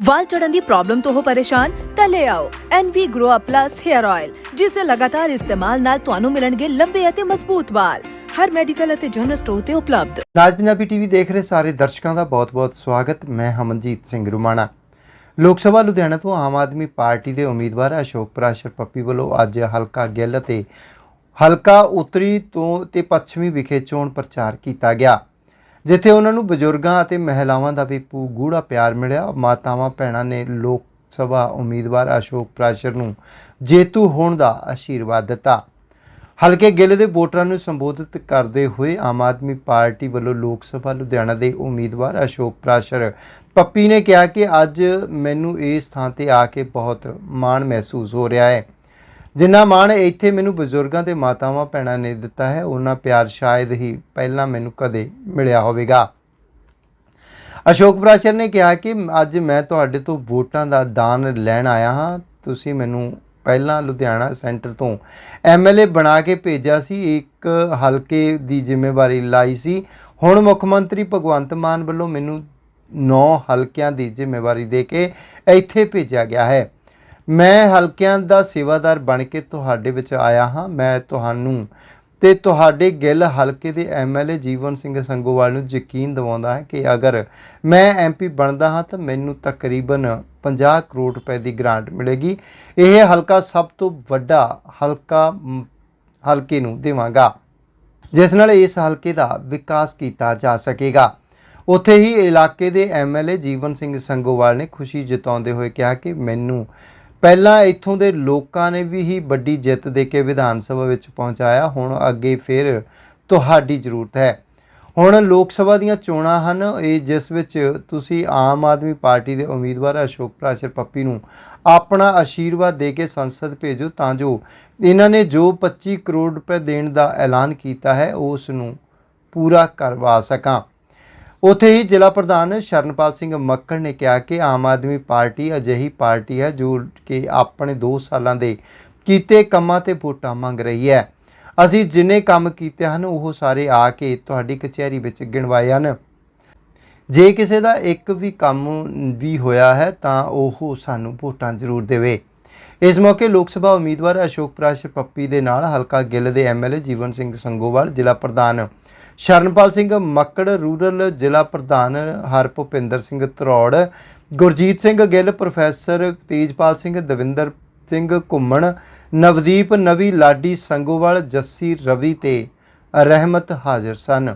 ਵਾਲ ਝੜਨ ਦੀ problem ਤੋਂ ਹੋ ਪਰੇਸ਼ਾਨ, ਤਾਂ ਲੈ ਆਓ NV Grow Up Plus Hair Oil ਜਿਸ ਦੇ ਲਗਾਤਾਰ ਇਸਤੇਮਾਲ ਨਾਲ ਤੁਹਾਨੂੰ ਮਿਲਣਗੇ ਲੰਬੇ ਅਤੇ ਮਜ਼ਬੂਤ ਵਾਲ। ਹਰ ਮੈਡੀਕਲ ਅਤੇ ਜਨਰਲ ਸਟੋਰ ਤੇ ਉਪਲਬਧ। ਨਾਜ ਪੰਜਾਬੀ ਟੀਵੀ ਦੇਖ ਰਹੇ ਸਾਰੇ ਦਰਸ਼ਕਾਂ ਦਾ ਬਹੁਤ-ਬਹੁਤ ਸਵਾਗਤ। ਮੈਂ ਹਮਨਜੀਤ ਸਿੰਘ ਰੁਮਾਣਾ। ਲੋਕ ਸਭਾ ਲੁਧਿਆਣਾ ਤੋਂ ਆਮ ਆਦਮੀ ਪਾਰਟੀ ਦੇ ਉਮੀਦਵਾਰ ਅਸ਼ੋਕ ਪ੍ਰਾਸ਼ਰ ਪੱਪੀ ਵੱਲੋਂ ਅੱਜ ਹਲਕਾ ਗਿੱਲ ਅਤੇ ਹਲਕਾ ਉੱਤਰੀ ਤੋਂ ਤੇ ਪੱਛਮੀ ਵਿਖੇ ਚੋਣ ਪ੍ਰਚਾਰ ਕੀਤਾ ਗਿਆ। ਜਿੱਥੇ ਉਹਨਾਂ ਨੂੰ ਬਜ਼ੁਰਗਾਂ ਅਤੇ ਮਹਿਲਾਵਾਂ ਦਾ ਵੀ ਪੂ ਗੂੜਾ ਪਿਆਰ ਮਿਲਿਆ, ਮਾਤਾਵਾਂ, ਭੈਣਾਂ ਨੇ ਲੋਕ ਸਭਾ ਉਮੀਦਵਾਰ ਅਸ਼ੋਕ ਪ੍ਰਾਸ਼ਰ ਨੂੰ ਜੇਤੂ ਹੋਣ ਦਾ ਆਸ਼ੀਰਵਾਦ ਦਿੱਤਾ। ਹਲਕੇ ਗਿੱਲ ਦੇ ਵੋਟਰਾਂ ਨੂੰ ਸੰਬੋਧਿਤ ਕਰਦੇ ਹੋਏ ਆਮ ਆਦਮੀ ਪਾਰਟੀ ਵੱਲੋਂ ਲੋਕ ਸਭਾ ਲੁਧਿਆਣਾ ਦੇ ਉਮੀਦਵਾਰ ਅਸ਼ੋਕ ਪ੍ਰਾਸ਼ਰ ਪੱਪੀ ਨੇ ਕਿਹਾ ਕਿ ਅੱਜ ਮੈਨੂੰ ਇਸ ਥਾਂ ਤੇ ਆ ਕੇ ਬਹੁਤ ਮਾਣ ਮਹਿਸੂਸ ਹੋ ਰਿਹਾ ਹੈ। ਜਿੰਨਾ ਮਾਣ ਇੱਥੇ ਮੈਨੂੰ ਬਜ਼ੁਰਗਾਂ ਤੇ ਮਾਤਾਵਾਂ ਭੈਣਾਂ ਨੇ ਦਿੱਤਾ ਹੈ ਉਹਨਾਂ ਪਿਆਰ ਸ਼ਾਇਦ ਹੀ ਪਹਿਲਾਂ ਮੈਨੂੰ ਕਦੇ ਮਿਲਿਆ ਹੋਵੇਗਾ। ਅਸ਼ੋਕ ਪ੍ਰਾਸ਼ਰ ਨੇ ਕਿਹਾ ਕਿ ਅੱਜ ਮੈਂ ਤੁਹਾਡੇ ਤੋਂ ਵੋਟਾਂ ਦਾ ਦਾਨ ਲੈਣ ਆਇਆ ਹਾਂ। ਤੁਸੀਂ ਮੈਨੂੰ ਪਹਿਲਾਂ ਲੁਧਿਆਣਾ ਸੈਂਟਰ ਤੋਂ ਐਮਐਲਏ ਬਣਾ ਕੇ ਭੇਜਿਆ ਸੀ। ਇੱਕ ਹਲਕੇ ਦੀ ਜ਼ਿੰਮੇਵਾਰੀ ਲਾਈ ਸੀ। ਹੁਣ ਮੁੱਖ ਮੰਤਰੀ ਭਗਵੰਤ ਮਾਨ ਵੱਲੋਂ ਮੈਨੂੰ 9 ਹਲਕਿਆਂ ਦੀ ਜ਼ਿੰਮੇਵਾਰੀ ਦੇ ਕੇ ਇੱਥੇ ਭੇਜਿਆ ਗਿਆ ਹੈ। ਮੈਂ ਹਲਕਿਆਂ ਦਾ ਸੇਵਾਦਾਰ ਬਣ ਕੇ ਤੁਹਾਡੇ ਵਿੱਚ ਆਇਆ ਹਾਂ, ਮੈਂ ਤੁਹਾਨੂੰ ਤੇ ਤੁਹਾਡੇ ਗਿੱਲ ਹਲਕੇ ਦੇ ਐਮਐਲਏ ਜੀਵਨ ਸਿੰਘ ਸੰਗੋਵਾਲ ਨੂੰ ਯਕੀਨ ਦਿਵਾਉਂਦਾ ਹਾਂ ਕਿ ਅਗਰ ਮੈਂ ਐਮਪੀ ਬਣਦਾ ਹਾਂ ਤਾਂ ਮੈਨੂੰ ਤਕਰੀਬਨ 50 ਕਰੋੜ ਰੁਪਏ ਦੀ ਗ੍ਰਾਂਟ ਮਿਲੇਗੀ। ਇਹ ਹਲਕਾ ਸਭ ਤੋਂ ਵੱਡਾ ਹਲਕਾ ਹਲਕੇ ਨੂੰ ਦੇਵਾਂਗਾ, ਜਿਸ ਨਾਲ ਇਸ ਹਲਕੇ ਦਾ ਵਿਕਾਸ ਕੀਤਾ ਜਾ ਸਕੇਗਾ। ਉੱਥੇ ਹੀ ਇਲਾਕੇ ਦੇ ਐਮਐਲਏ ਜੀਵਨ ਸਿੰਘ ਸੰਗੋਵਾਲ ਨੇ ਖੁਸ਼ੀ ਜਤਾਉਂਦੇ ਹੋਏ ਕਿਹਾ ਕਿ ਮੈਨੂੰ ਪਹਿਲਾਂ ਇੱਥੋਂ ਦੇ ਲੋਕਾਂ ਨੇ ਵੀ ਹੀ ਵੱਡੀ ਜਿੱਤ ਦੇ ਕੇ ਵਿਧਾਨ ਸਭਾ ਵਿੱਚ ਪਹੁੰਚਾਇਆ, ਹੁਣ ਅੱਗੇ ਫਿਰ ਤੁਹਾਡੀ ਜ਼ਰੂਰਤ ਹੈ। ਹੁਣ ਲੋਕ ਸਭਾ ਦੀਆਂ ਚੋਣਾਂ ਹਨ, ਇਹ ਜਿਸ ਵਿੱਚ ਤੁਸੀਂ ਆਮ ਆਦਮੀ ਪਾਰਟੀ ਦੇ ਉਮੀਦਵਾਰ ਅਸ਼ੋਕ ਪ੍ਰਾਸ਼ਰ ਪੱਪੀ ਨੂੰ ਆਪਣਾ ਆਸ਼ੀਰਵਾਦ ਦੇ ਕੇ ਸੰਸਦ ਭੇਜੋ, ਤਾਂ ਜੋ ਇਹਨਾਂ ਨੇ ਜੋ 25 ਕਰੋੜ ਰੁਪਏ ਦੇਣ ਦਾ ਐਲਾਨ ਕੀਤਾ ਹੈ, ਉਸ ਨੂੰ ਪੂਰਾ ਕਰਵਾ ਸਕਾਂ। ਉੱਥੇ ਹੀ ਜ਼ਿਲ੍ਹਾ ਪ੍ਰਧਾਨ ਸ਼ਰਨਪਾਲ ਸਿੰਘ ਮੱਕੜ ਨੇ ਕਿਹਾ ਕਿ ਆਮ ਆਦਮੀ ਪਾਰਟੀ ਅਜਿਹੀ ਪਾਰਟੀ ਹੈ ਜੋ ਕਿ ਆਪਣੇ 2 ਸਾਲਾਂ ਦੇ ਕੀਤੇ ਕੰਮਾਂ ਤੇ ਵੋਟਾਂ ਮੰਗ ਰਹੀ ਹੈ। ਅਸੀਂ ਜਿੰਨੇ ਕੰਮ ਕੀਤੇ ਹਨ, ਉਹ ਸਾਰੇ ਆ ਕੇ ਤੁਹਾਡੀ ਕਚਹਿਰੀ ਵਿੱਚ ਗਿਣਵਾਏ ਹਨ। ਜੇ ਕਿਸੇ ਦਾ ਇੱਕ ਵੀ ਕੰਮ ਵੀ ਹੋਇਆ ਹੈ, ਤਾਂ ਉਹ ਸਾਨੂੰ ਵੋਟਾਂ ਜ਼ਰੂਰ ਦੇਵੇ। ਇਸ ਮੌਕੇ ਲੋਕ ਸਭਾ ਉਮੀਦਵਾਰ ਅਸ਼ੋਕ ਪ੍ਰਾਸ਼ਰ ਪੱਪੀ ਦੇ ਨਾਲ ਹਲਕਾ ਗਿੱਲ ਦੇ ਐਮਐਲਏ ਜੀਵਨ ਸਿੰਘ ਸੰਗੋਵਾਲ, ਜ਼ਿਲ੍ਹਾ ਪ੍ਰਧਾਨ ਸ਼ਰਨਪਾਲ ਸਿੰਘ ਮੱਕੜ, ਰੂਰਲ ਜ਼ਿਲ੍ਹਾ ਪ੍ਰਧਾਨ ਹਰਭੁਪਿੰਦਰ ਸਿੰਘ ਧਰੋੜ ਗੁਰਜੀਤ ਸਿੰਘ ਗਿੱਲ, ਪ੍ਰੋਫੈਸਰ ਤੇਜਪਾਲ ਸਿੰਘ, ਦਵਿੰਦਰ ਸਿੰਘ ਘੁੰਮਣ, ਨਵਦੀਪ ਨਵੀ ਲਾਡੀ ਸੰਗੋਵਾਲ, ਜੱਸੀ ਰਵੀ ਤੇ ਰਹਿਮਤ ਹਾਜ਼ਰ ਸਨ।